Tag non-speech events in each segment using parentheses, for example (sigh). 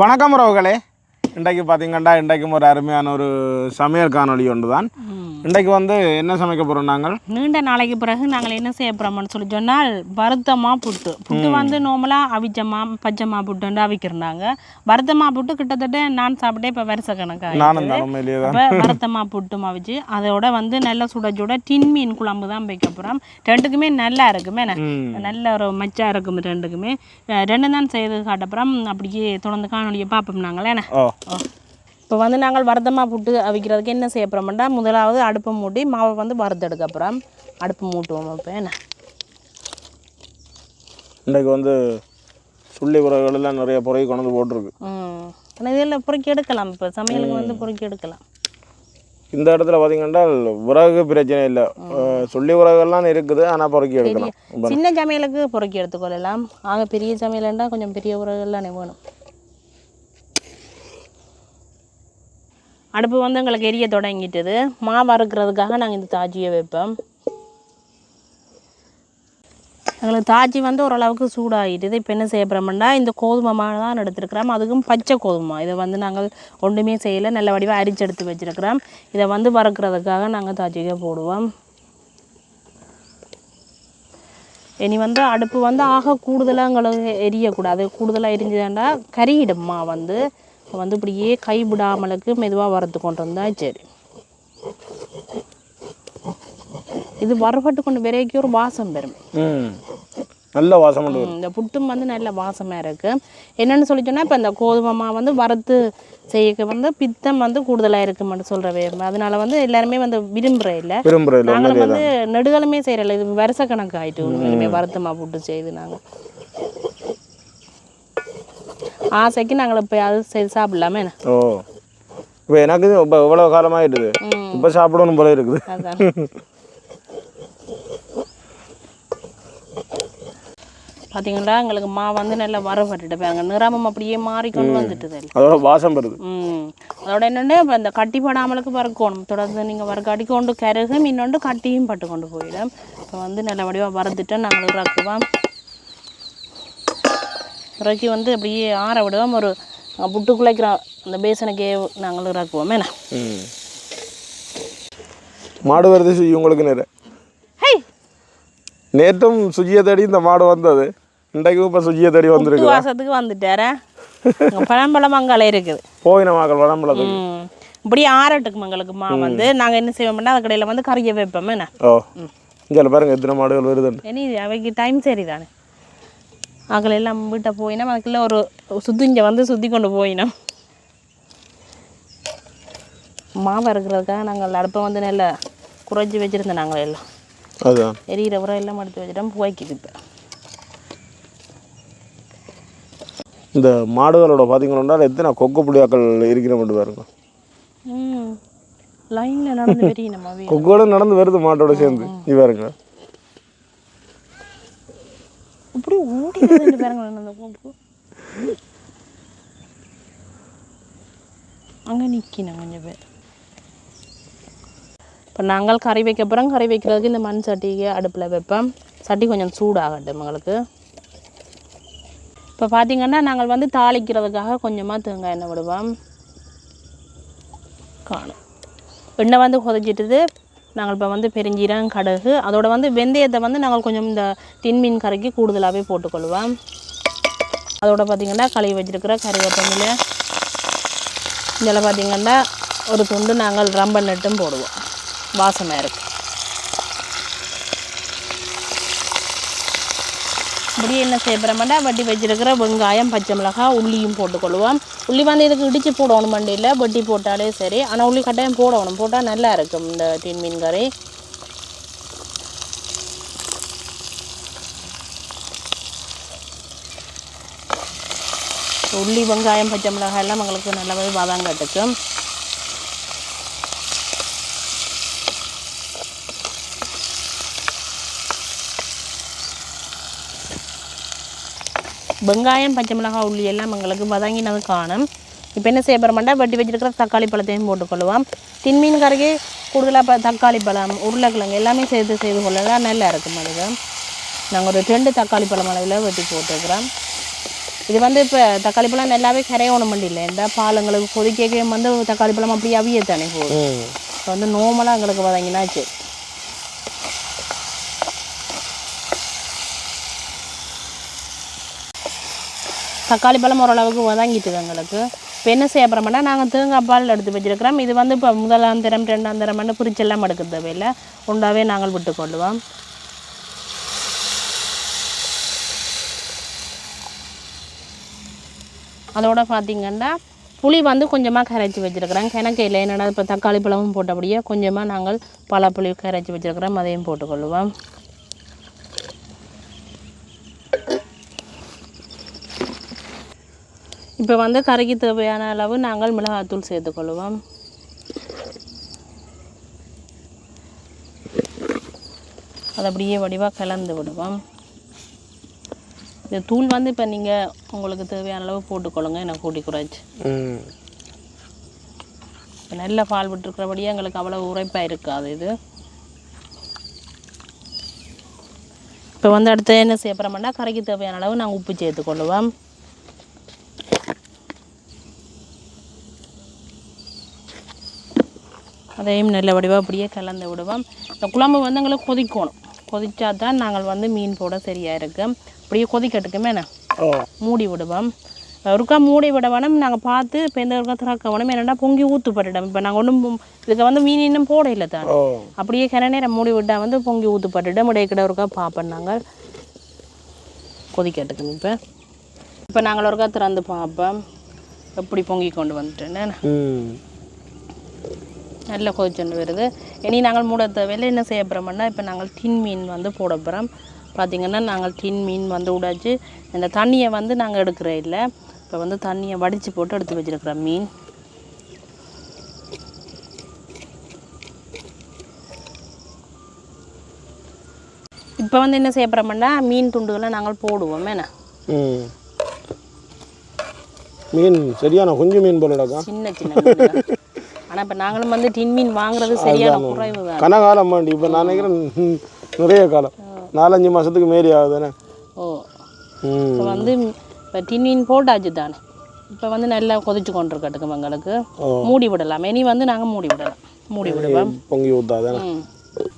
வணக்கம் உறவுகளே. இன்றைக்கு பார்த்தீங்கன்னா இன்றைக்கும் ஒரு அருமையான ஒரு சமையல் காணொலி ஒன்று தான் இன்றைக்கு வந்து என்ன சமைக்க போகிறோம் நாங்கள்? நீண்ட நாளைக்கு பிறகு நாங்கள் என்ன செய்ய போகிறோம்னு சொல்லி சொன்னால் வருத்தமா புட்டு. புட்டு வந்து நார்மலாக அவிச்சமா பச்சைமா புட்டுன்னு அவிக்கிறாங்க. வருத்தமா புட்டு கிட்டத்தட்ட நான் சாப்பிட்டே இப்போ வருஷ கணக்காக நானும் தான் உண்மையிலேயே தான் அப்போ வருத்தமா புட்டு அவிச்சு அதோட வந்து நல்ல சுட சுட டின் மீன் குழம்பு தான் வைக்க போகிறோம் ரெண்டுக்குமே நல்லா இருக்குமே நல்ல ஒரு மச்சா இருக்கும் ரெண்டுக்குமே. ரெண்டு தான் செய்து காட்டப்புறம் அப்படியே தொடர்ந்து காணொலியை பார்ப்போம் நாங்களே ஓ. இப்போ வந்து நாங்கள் வருத்தமாக புட்டு அவிக்கிறதுக்கு என்ன செய்ய போகிறோம்னா முதலாவது அடுப்பை மூட்டி மாவை வந்து வறுத்தெடுக்க அப்புறம் அடுப்பு மூட்டுவோம் இப்போ என்ன? இன்றைக்கு வந்து சுள்ளி உறவுகளெல்லாம் நிறைய பொறை கொண்டு போட்டிருக்கு. ஆனால் இதில் பொறுக்கி எடுக்கலாம். இப்போ சமையலுக்கு வந்து பொறுக்கி எடுக்கலாம். இந்த இடத்துல பார்த்தீங்கன்னா உறகு பிரச்சனை இல்லை. அஹ் சுள்ளி உறகுகள்லாம் இருக்குது ஆனால் பொறுக்கி எடுக்கலாம். சின்ன சமையலுக்கு பொறுக்கி எடுத்துக்கொள்ளலாம். ஆக பெரிய சமையல்ண்டா கொஞ்சம் பெரிய உறவுகள்லாம் வேணும். அடுப்பு வந்து எங்களுக்கு எரிய தொடங்கிட்டது. மாவு அறுக்கிறதுக்காக நாங்கள் இந்த தாஜியை வைப்போம். எங்களுக்கு தாஜி வந்து ஓரளவுக்கு சூடாகிட்டுது. இப்போ என்ன செய்ய போகிறோம்னா இந்த கோதுமை மாவு தான் எடுத்துருக்கிறோம். அதுக்கும் பச்சை கோதுமை இதை வந்து நாங்கள் ஒன்றுமே செய்யலை. நல்ல வடிவாக அரிச்சு எடுத்து வச்சிருக்கிறோம். இதை வந்து வறுக்கிறதுக்காக நாங்கள் தாஜிக்கை போடுவோம். இனி வந்து அடுப்பு வந்து ஆக கூடுதலாக எங்களுக்கு எரியக்கூடாது. கூடுதலாக எரிஞ்சுதாண்டா கறியிடுமா வந்து. வந்து இப்படியே கை விடாமலுக்கு மெதுவாக வறுத்து கொண்டு வந்தா சரி. இது வறுபட்டு கொண்டு வரைக்கும் ஒரு வாசம் பெறும். ம். நல்ல வாசம் இந்த புட்டும் வந்து நல்ல வாசமாக இருக்குது என்னென்னு சொல்லி சொன்னால் இப்போ இந்த கோதுமை மாவு வந்து வறுத்து செய்யக்க வந்து பித்தம் வந்து கூடுதலாக இருக்குமென்னு சொல்கிறவே அதனால வந்து எல்லாருமே வந்து விரும்புகிற இல்லை. நாங்களும் வந்து நெடுகாலமே செய்கிறல இது வருஷ கணக்கு ஆயிட்டு உண்மையிலுமே வருத்தமாக போட்டு செய்து நாங்கள் ஆசைக்கு நாங்கள் இப்போ அது செய்து சாப்பிடலாமே ஓ. இப்போ எனக்கு இப்போ இவ்வளோ காலமாகிடுது இப்போ சாப்பிடணும் போல இருக்குது. பார்த்தீங்களா எங்களுக்கு மா வந்து நல்லா வரப்பட்டுட்டு பாருங்க நிறமம் அப்படியே மாறிக்கொண்டு வந்துட்டுது அதோட வாசம் வருது. ம். அதோட என்னென்னு இப்போ இந்த கட்டி படாமலுக்கு வறுக்கணும். தொடர்ந்து நீங்கள் வறுக்க அடிக்கொண்டு கருகும் இன்னொன்று கட்டியும் பட்டு கொண்டு போயிடும். இப்போ வந்து நல்ல வடிவாக வறுத்துட்டு நாங்கள் இறக்குவோம். இறக்கி வந்து அப்படியே ஆற விடுவோம் ஒரு புட்டு குழைக்கிற அந்த பேசனுக்கே நாங்கள் இறக்குவோம். மாடு வருது சுஜி உங்களுக்கு நேர. நேற்றும் சுஜியை தேடி இந்த மாடு வந்தது. இன்றைக்கும் இப்போ சுஜியை தேடி வந்திருக்கு. வாசத்துக்கு வந்துட்டாரா. பழம்பழம் அங்கால இருக்குது போயின மகள் வடம்பளது ம். இப்படி ஆறட்டுக்கு எங்களுக்கு மா வந்து நாங்கள் என்ன செய்வோம்னா அது கடையில் வந்து கறியை வைப்போம். ஓ. இங்கே பாருங்க எத்தனை மாடுகள் வருதுன்னு. இனி அவைக்கு டைம் சரி தானே அகல எல்லாம் வீட்டை போயினோம். அதுக்குள்ள ஒரு சுத்திஞ்ச வந்து சுற்றி கொண்டு போயினோம். மாவு இருக்கிறதுக்காக நாங்கள் அடுப்பை வந்து நல்லா குறைச்சி வச்சுருந்தோம் நாங்கள் எல்லாம். எரியிற உரம் எல்லாம் எடுத்து வச்சுட்டோம். புகைக்குது இப்போ. இந்த மாடுகளோட பார்த்தீங்கன்னா எத்தனை கொக்கு புளியாக்கள் இருக்கிற மட்டும் பாருங்க. லைனில் நடந்து கொக்கோட நடந்து வருது மாட்டோட சேர்ந்து. இது பாருங்க ஓடி ரெண்டு பாருங்க அந்த கோப்பு அங்கே நிற்கணும் கொஞ்சம் பேர். இப்போ நாங்கள் கறி வைக்க போகிறோம் கறி வைக்கிறதுக்கு இந்த மண் சட்டிக்கு அடுப்பில் வைப்போம். சட்டி கொஞ்சம் சூடாகட்டும் எங்களுக்கு. இப்போ பார்த்தீங்கன்னா நாங்கள் வந்து தாளிக்கிறதுக்காக கொஞ்சமாக தேங்காய் எண்ணெய் விடுவோம். காணும். எண்ணெய் வந்து கொதிச்சிட்டுது. நாங்கள் இப்போ வந்து பெருஞ்சீரகம் கடுகு அதோட வந்து வெந்தயத்தை வந்து நாங்கள் கொஞ்சம் இந்த தின்மீன் கறிக்கு கூடுதலாகவே போட்டுக்கொள்வோம். அதோட பார்த்திங்கன்னா கழுவி வச்சுருக்கிற கறிவேப்பமில்லை இதில் பார்த்திங்கன்னா ஒரு துண்டு நாங்கள் ரம்ப நட்டும் போடுவோம். வாசமாக இருக்குது இப்படி என்ன செய்ய வட்டி வச்சிருக்கிற வெங்காயம் பச்சை மிளகாய் உள்ளியும் போட்டுக்கொள்வோம் உள்ளி வந்து இதுக்கு இடித்து போடணும் வண்டியில் வட்டி போட்டாலே சரி. ஆனால் உள்ளி கட்டாயம் போடணும். போட்டால் நல்லா இருக்கும் இந்த தீன் மீன் கறி. உள்ளி வெங்காயம் பச்சை மிளகாய் எல்லாம் எங்களுக்கு நல்லாவே வதங்கட்டுக்கும் வெங்காயம் பச்சை மிளகாய் உள்ளி எல்லாம் எங்களுக்கு வதங்கினது காணும். இப்போ என்ன செய்ய போகிறோம்னா வெட்டி வச்சிருக்கிற தக்காளி பழத்தையும் போட்டுக்கொள்வோம். தின்மீன் கறிக்கு கூடுதலாக இப்போ தக்காளி பழம் உருளைக்கிழங்கு எல்லாமே சேர்த்து செய்து கொள்ளலாம் நல்லா இருக்கும் அதுக்கு நாங்கள் ஒரு ரெண்டு தக்காளி பழம் அளவில் வெட்டி போட்டுருக்குறோம் இது வந்து இப்போ தக்காளி பழம் நல்லாவே கரையணும் இல்லை. இந்த பாலங்களுக்கு கொதிக்க வந்து தக்காளி பழம் அப்படியே அவிய தானே போகுது ம். இப்போ வந்து நோமலாக எங்களுக்கு வதங்கினாச்சு. தக்காளி பழம் ஓரளவுக்கு வதங்கிட்டுது எங்களுக்கு. இப்போ என்ன செய்ய போகிறோம்னா நாங்கள் தேங்காய் பால் எடுத்து வச்சிருக்கிறோம். இது வந்து இப்போ முதலாம் திறம் ரெண்டாம் திறம்னு பிரிச்செல்லாம் எடுக்க தேவையில்லை. உண்டாவே நாங்கள் விட்டு கொள்ளுவோம் அதோட பார்த்திங்கன்னா புளி வந்து கொஞ்சமாக கரைச்சி வச்சுருக்கிறேன் கிணக்கையில் என்னென்னா இப்போ தக்காளி பழமும் போட்டபடியே கொஞ்சமாக நாங்கள் பழப்புளி கரைச்சி வச்சுருக்கிறோம். அதையும் போட்டுக்கொள்ளுவோம் இப்போ வந்து கறிக்கு தேவையான அளவு நாங்கள் மிளகாத்தூள் சேர்த்துக்கொள்ளுவோம் அதை அப்படியே வடிவாக கலந்து விடுவோம். இந்த தூள் வந்து இப்போ நீங்கள் உங்களுக்கு தேவையான அளவு போட்டுக்கொள்ளுங்க எனக்கு கூட்டி குறைச்சி. நல்ல பால் விட்டுருக்கிறபடியே எங்களுக்கு அவ்வளோ உரைப்பாக இருக்காது இது. இப்போ வந்து அடுத்து என்ன செய்ய போகிறோம்னா கறிக்கு தேவையான அளவு நாங்கள் உப்பு சேர்த்துக்கொள்ளுவோம். அதையும் நல்ல வடிவாக அப்படியே கலந்து விடுவோம். இந்த குழம்பு வந்து எங்களுக்கு கொதிக்கணும். கொதிச்சா தான் நாங்கள் வந்து மீன் போட சரியாக இருக்கும் அப்படியே கொதிக்கட்டுக்குமே மூடி விடுவோம். ஒருக்கா மூடி விட வேணும். நாங்கள் பார்த்து இப்போ எந்த ஒருக்கா திறக்க வேணும். என்னடா பொங்கி ஊற்று பட்டுட்டோம் இப்போ நாங்கள் ஒன்றும் இதுக்கு வந்து மீன் இன்னும் போட இல்லை தான் அப்படியே கிண நேரம் மூடி விட்டால் வந்து பொங்கி ஊற்று பட்டுட்டோம் இடைக்கிட ஒருக்கா பார்ப்போம் நாங்கள். கொதிக்கட்டுக்குங்க இப்போ. இப்போ நாங்கள் ஒருக்கா திறந்து பார்ப்போம். எப்படி பொங்கி கொண்டு வந்துட்டேன்னு. நல்ல கொதிச்சுண்டு வருது. இனி நாங்கள் மூட தேவையில்லை என்ன செய்ய போகிறோம்னா இப்போ நாங்கள் டின் மீன் வந்து போட போகிறோம் பார்த்திங்கன்னா நாங்கள் டின் மீன் வந்து உடைச்சி இந்த தண்ணியை வந்து நாங்கள் எடுக்கிற இல்லை. இப்போ வந்து தண்ணியை வடித்து போட்டு எடுத்து வச்சிருக்கிறோம் மீன். இப்போ வந்து என்ன செய்ய போகிறோம்னா மீன் துண்டுகளை நாங்கள் போடுவோம். என்ன? மீன் சரியான குஞ்சு மீன் போலடாக்கா சின்ன சின்ன ஆனால் இப்போ நாங்களும் வந்து டின் மீன் வாங்குறது சரியான குறைவு தான் கனகாலம் வேண்டி இப்போ நான் நினைக்கிறேன் நிறைய காலம். நாலஞ்சு மாதத்துக்கு மாரி ஆகுதுண்ணே ஓ. இப்போ வந்து இப்போ டின்னின் போட்டாச்சு தானே? இப்போ வந்து நல்லா கொதிச்சு கொண்டிருக்கட்டுக்கு எங்களுக்கு. மூடி விடலாம். இனி வந்து நாங்கள் மூடி விடலாம். மூடி விடுவோம். பொங்கி ஊத்தாதானே? ம்.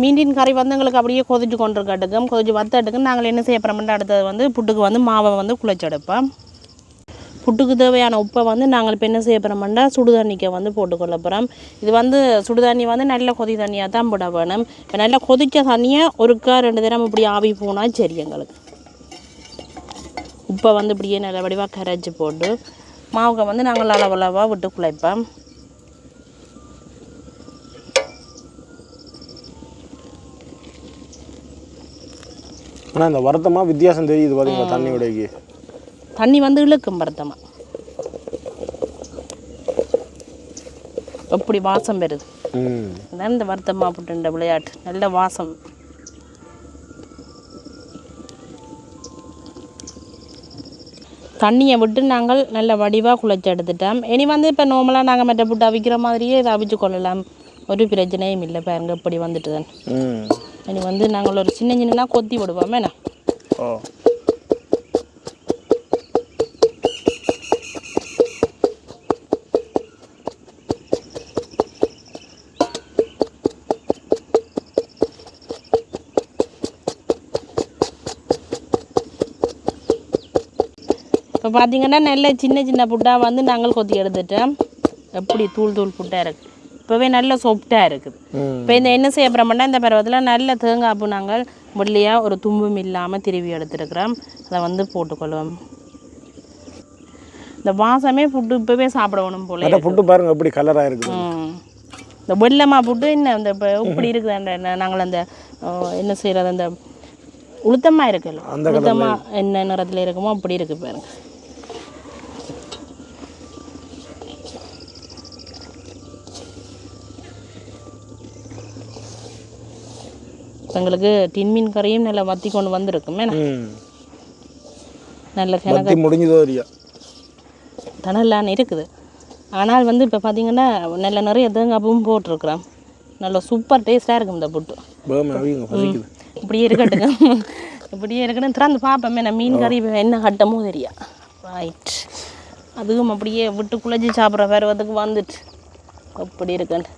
மீண்டின் கறி வந்து எங்களுக்கு அப்படியே கொதிச்சு கொண்டிருக்கட்டுக்கும் கொதிச்சு வத்தட்டுக்கும் நாங்கள் என்ன செய்ய போகிறோம்னா அடுத்தது வந்து புட்டுக்கு வந்து மாவை வந்து குழைச்செடுப்போம் புட்டுக்கு தேவையான உப்பை வந்து நாங்கள் இப்போ என்ன செய்ய போகிறோம்னா சுடுதண்ணிக்க வந்து போட்டுக்கொள்ள போகிறோம் இது வந்து சுடுதண்ணி வந்து நல்ல கொதி தண்ணியாக தான் போட வேணும். இப்போ நல்லா கொதிக்க தண்ணியை ஒருக்கா ரெண்டு தினம் இப்படி ஆவி போனால் சரி எங்களுக்கு. உப்பை வந்து இப்படியே நல்ல வடிவாக கரைச்சி போட்டு மாவுக்கு வந்து நாங்கள் அளவளவாக விட்டு குழைப்போம். ஆனால் இந்த வருத்தமாக வித்தியாசம் தெரியுது பார்த்தீங்களா தண்ணியோடைக்கு? தண்ணி வந்து இழுக்கும் பரத்தமாக எப்படி வாசம் வருது ம். அதான் இந்த வருத்தமாக போட்டுன்ற விளையாட்டு. நல்ல வாசம். தண்ணியை விட்டு நாங்கள் நல்ல வடிவாக குழைச்சி எடுத்துட்டோம். இனி வந்து இப்போ நார்மலாக நாங்கள் மற்ற புட்டு அவிக்கிற மாதிரியே இதை அவிச்சு கொள்ளலாம். ஒரு பிரச்சனையும் இல்லை பாருங்க இப்படி வந்துட்டு தான் இனி வந்து நாங்கள் ஒரு சின்ன சின்னதாக கொத்தி விடுவோம் என்ன? ஓ. இப்போ பார்த்தீங்கன்னா நல்ல சின்ன சின்ன புட்டாக வந்து நாங்கள் கொத்தி எடுத்துட்டோம். எப்படி தூள் தூள் புட்டாக இருக்குது இப்போவே நல்ல சொப்டாக இருக்குது. இப்போ இந்த என்ன செய்ய போகிறோம்னா இந்த பருவத்தில் நல்ல தேங்காய் பூ நாங்கள் வெள்ளையாக ஒரு தும்பும் இல்லாமல் திருவி எடுத்துருக்குறோம். அதை வந்து போட்டுக்கொள்வோம். இந்த வாசமே புட்டு இப்போவே சாப்பிடணும் போல புட்டு பாருங்க எப்படி கலராக இருக்குது. இந்த வெள்ளமா புட்டு என்ன இந்த இப்போ இப்படி இருக்குது அந்த நாங்கள் அந்த என்ன செய்கிறது அந்த உளுத்தமாக இருக்குல்ல. அந்த உளுத்தமா என்ன நிறத்தில் இருக்குமோ அப்படி இருக்கு பாருங்க. எங்களுக்கு டின்மீன் கறியும் நல்லா வத்தி கொண்டு வந்திருக்குமே. நல்ல பத்தி முடிஞ்சதோ இல்லையா? தனலான்னு இருக்குது. ஆனால் வந்து இப்போ பார்த்தீங்கன்னா நல்ல நிறைய தேங்காய்ப்பும் போட்டிருக்கிறோம். நல்ல சூப்பர் டேஸ்ட்டாக இருக்கும் இந்த புட்டு. இப்படியே இருக்கட்டுங்க. இப்படியே இருக்கட்டும். திறந்து பார்ப்போமே. நான் மீன் கறி என்ன கட்டமோ தெரியா? ரைட் அதுவும் அப்படியே விட்டு குழஞ்சி சாப்பிட்ற பருவத்துக்கு வந்துட்டு. அப்படி இருக்குன்னு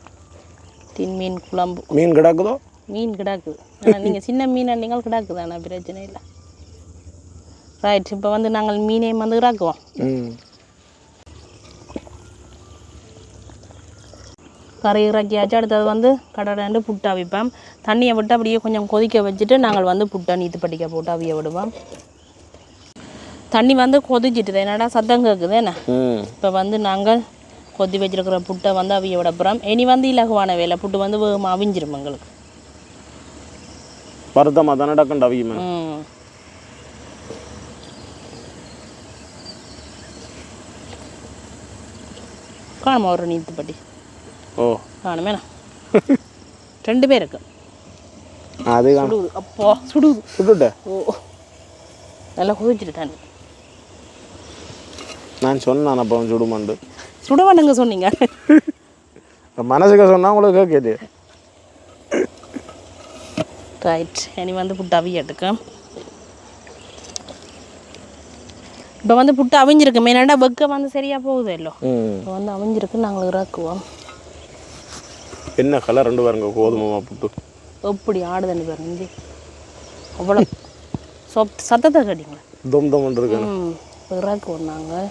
தின் மீன் குழம்பு. மீன் கிடக்குதோ? மீன் கிடாக்குது ஆனால் நீங்கள் சின்ன மீன் நீங்கள் கிடாக்குது ஆனால் பிரச்சனை இல்லை. ரைட் இப்போ வந்து நாங்கள் மீனையும் வந்து இறாக்குவோம். ம். கறி இறக்கியாச்சு அடுத்தது வந்து கடை புட்டு அவிப்போம் தண்ணியை விட்டு அப்படியே கொஞ்சம் கொதிக்க வச்சுட்டு நாங்கள் வந்து புட்டை நீத்து படிக்க போட்டு அவிய விடுவோம். தண்ணி வந்து கொதிச்சிட்டுது என்னடா சத்தம் கேட்குது என்ன? இப்போ வந்து நாங்கள் கொதி வச்சிருக்கிற புட்டை வந்து அவிய விட போகிறோம் இனி வந்து இலகுவான வேலை புட்டு வந்து அவிஞ்சிரும் எங்களுக்கு. வருத்தமாக தானே டக்குண்டு அவியுமே காணுமா ஒரு நீத்துப்பட்டி ஓ காணுமேண்ணா ரெண்டு பேருக்கு அது காணும் சுடுது அப்போ சுடுது விட்டுட்ட ஓ நல்லா தண்ணி நான் சொன்னேன் அப்போ சுடுமாண்டு சுடவானுங்க சொன்னீங்க மனசுக்கு சொன்னா உங்களுக்கு கேட்குது ரைட் இனி வந்து புட்டு அவியட்டுக்கு இப்போ வந்து புட்டு அவிஞ்சிருக்கு மெயினாண்டா வெக்க வந்து சரியாக போகுது இல்லோ இப்போ வந்து அவிஞ்சிருக்கு நாங்கள் இறக்குவோம் என்ன கலர் ரெண்டு பாருங்க கோதுமாமா புட்டு எப்படி ஆடுதண்ணி பாருங்க இஞ்சி அவ்வளோ சத்தத்தை கேட்டீங்களா தம் தம் இருக்கு ம் இப்போ இறக்குவோம் நாங்கள்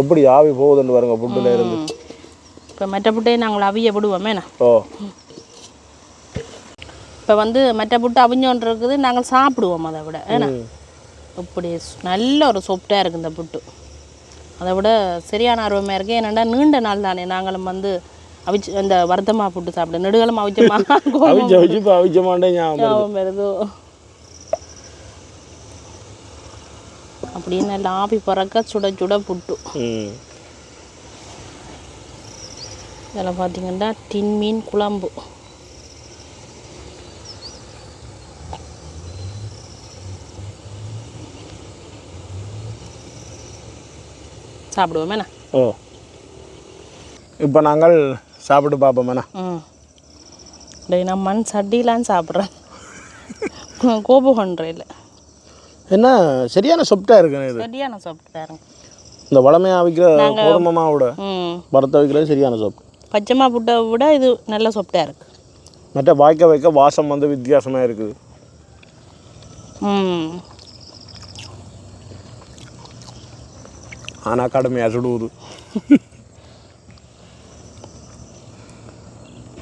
எப்படி ஆவி போகுதுன்னு பாருங்க புட்டுல இருந்து. இப்போ மற்ற புட்டையை நாங்கள் அவிய விடுவோமே ஓ. இப்போ வந்து மற்ற புட்டு அவிஞ்சோன்று இருக்குது நாங்கள் சாப்பிடுவோம் அதை விட ஏன்னா. இப்படி நல்ல ஒரு சொப்டாக இருக்குது இந்த புட்டு. அதை விட சரியான ஆர்வமாக இருக்குது ஏன்னாண்டா நீண்ட நாள் தானே நாங்களும் வந்து அவிச்சு இந்த வருத்தமாக புட்டு சாப்பிட நெடுகாலம் அவிச்சமா? அவிச்ச (laughs) வச்சு இப்போ அவிச்ச மாட்டே ஞாபகம் வருது. அப்படியே நல்லா ஆவி பறக்க சுட சுட புட்டு. இதில் பார்த்தீங்கன்னா டின் மீன் குழம்பு. சாப்பிடுவோமேண்ணா? ஓ. இப்போ நாங்கள் சாப்பிட்டு பார்ப்போமேண்ணா. ம். நான் மண் சட்டிலான்னு சாப்பிட்றேன். கோபம் பண்ணுறேன் என்ன சரியான சொப்டா இருக்குண்ணே இது. சரியா நான் சாப்பிட்டு பாருங்க இந்த வளமையாக அவிக்கிற கோதுமை மாவோட ம். வறுத்த வைக்கிறது சரியான சொப் பச்சைமா புட்டை விட இது நல்ல சொப்டாக இருக்குது மற்ற வாய்க்க வைக்க வாசம் வந்து வித்தியாசமாக இருக்குது ஆனால் கடுமையாக சுடுவது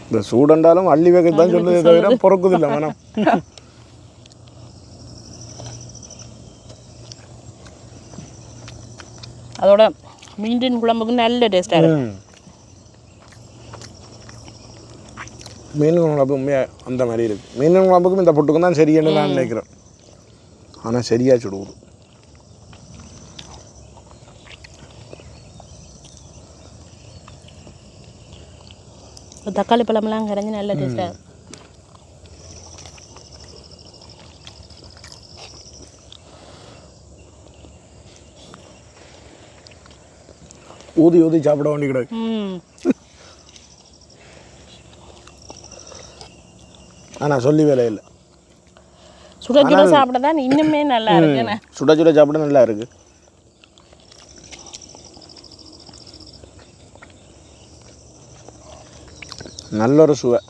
இந்த சூடண்டாலும் அள்ளி வைக்க தான் சொல்லுதே தவிர பொறுக்குதில்லை மனம். (laughs) அதோட மீண்டின் குழம்புக்கு நல்ல டேஸ்ட்டாக இருக்கு ம். மீன் குழம்பு உண்மையாக அந்த மாதிரி இருக்கு. மீன் குழம்புக்கும் இந்த புட்டுக்கும் தான் சரின்னு நான் நினைக்கிறேன். ஆனால் சரியாக சுடுவது தக்காளி பழமெல்லாம் கரைஞ்சி நல்ல டேஸ்ட்டாக ஊதி ஊதி சாப்பிட வேண்டி கிடக்கு ம். ஆனால் சொல்லி வேலை இல்லை. சுட சுட சாப்பிட தான் இன்னுமே நல்லா இருக்குண்ணே சுட சுட சாப்பிட நல்லா இருக்கு. நல்ல ஒரு சுவை.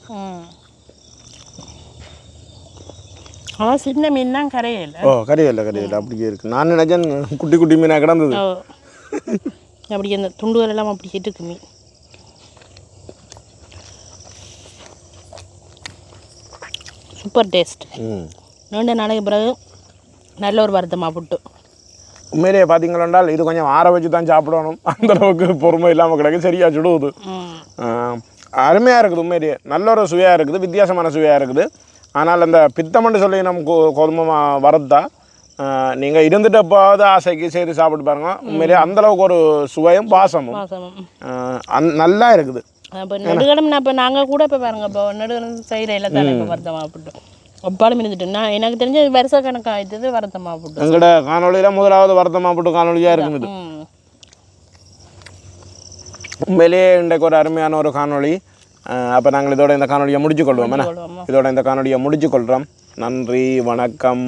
ஆனால் சின்ன மீன் தான் கரையில ஓ கறியில்லை கறியில்லை அப்படியே இருக்கு. நான் நினைச்சேன் குட்டி குட்டி மீனாக கிடந்தது. அப்படி அந்த துண்டுகள் எல்லாம் அப்படி இருக்கு மீன் சூப்பர் டேஸ்ட் நீண்ட நாளைக்கு பிறகு நல்ல ஒரு வருத்தமாக புட்டு. உண்மையிலேயே பார்த்தீங்களென்றால் இது கொஞ்சம் ஆற வச்சு தான் சாப்பிடணும். அந்த அளவுக்கு பொறுமை இல்லாமல் கிடக்கு. சரியா சுடுவது அருமையாக இருக்குது உண்மையிலேயே. நல்ல ஒரு சுவையாக இருக்குது. வித்தியாசமான சுவையாக இருக்குது. ஆனால் அந்த பித்தமண்டு சொல்லி நம்ம கோதுமை வறுத்தா நீங்கள் இருந்துட்டு எப்பாவது ஆசைக்கு செய்து சாப்பிட்டு பாருங்க. உண்மையிலேயே அந்த அளவுக்கு ஒரு சுவையும் பாசமும். அந் நல்லா இருக்குது. இப்போ நெடுகலம் நான் இப்போ நாங்கள் கூட இப்போ பாருங்க இப்போ நெடுகலம் செய்கிற இல்லை தானே இப்போ வருத்தமாக புட்டு அப்பாலும் இருந்துட்டு. நான் எனக்கு தெரிஞ்ச வருஷ கணக்காக ஆயிட்டது வருத்தமாக புட்டு எங்களோட காணொலியில் முதலாவது வருத்தமாக போட்டு காணொலியாக இருக்குது உண்மையிலேயே இன்றைக்கு ஒரு அருமையான ஒரு காணொளி. அப்போ நாங்கள் இதோட இந்த காணொலியை முடிச்சு? கொள்வோம். இதோட இந்த காணொலியை முடிச்சு கொள்கிறோம் நன்றி வணக்கம்.